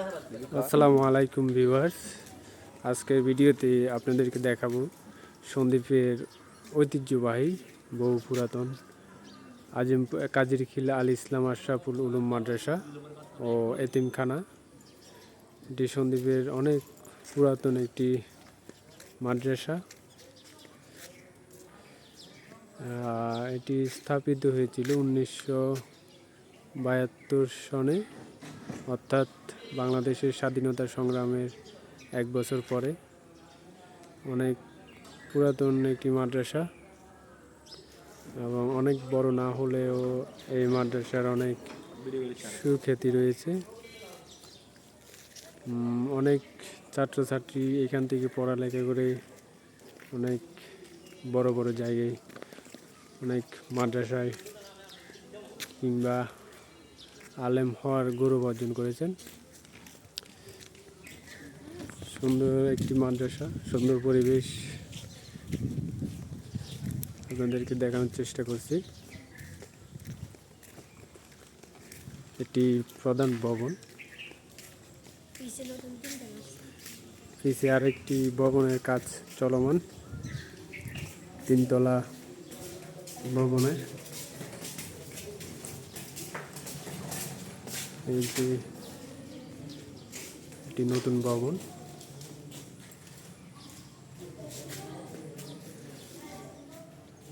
আসসালামু আলাইকুম ভিউয়ার্স। আজকের ভিডিওতে আপনাদেরকে দেখাবো সন্দীপের ঐতিহ্যবাহী বহু পুরাতন আজিম কাজির খিলা আল ইসলাম আশরাফুল উলুম মাদ্রাসা ও এতিমখানা। এটি সন্দীপের অনেক পুরাতন একটি মাদ্রাসা। এটি স্থাপিত হয়েছিল উনিশশো বাহাত্তর সনে, অর্থাৎ বাংলাদেশের স্বাধীনতা সংগ্রামের এক বছর পরে অনেক পুরাতন একটি মাদ্রাসা এবং অনেক বড় না হলেও এই মাদ্রাসার অনেক সুখ্যাতি রয়েছে। অনেক ছাত্রছাত্রী এখান থেকে পড়ালেখা করে অনেক বড় বড় জায়গায় অনেক মাদ্রাসায় কিংবা আলেম হওয়ার গৌরব অর্জন করেছেন। সুন্দর একটি মাদ্রাসা, সুন্দর পরিবেশ। আপনাদেরকে দেখানোর চেষ্টা করছি। এটি প্রধান ভবন। পিছে আরেকটি ভবনের কাজ চলমান। তিনতলা ভবনে এই যে একটি নতুন ভবন।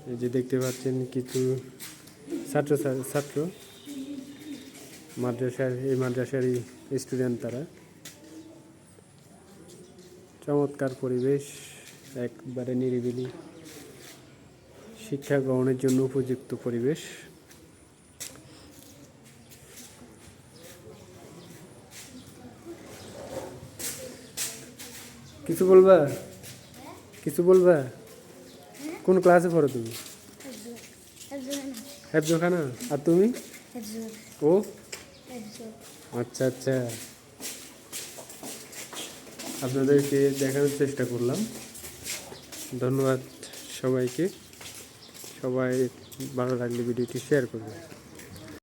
এই যে দেখতে পাচ্ছেন কিছু ছাত্র ছাত্র। মাদ্রাসার, এই মাদ্রাসারই স্টুডেন্ট তারা। চমৎকার পরিবেশ, একবারে নিরিবিলি। শিক্ষা গ্রহণের জন্য উপযুক্ত পরিবেশ। কিছু বলবা? কিছু বলবা? কোন ক্লাসে পড়ো তুমি? হেফজোখানা আর তুমি? ও? আচ্ছা আচ্ছা। আপনাদেরকে দেখানোর চেষ্টা করলাম। ধন্যবাদ সবাইকে। সবাই ভালো লাগলে ভিডিওটি শেয়ার করবে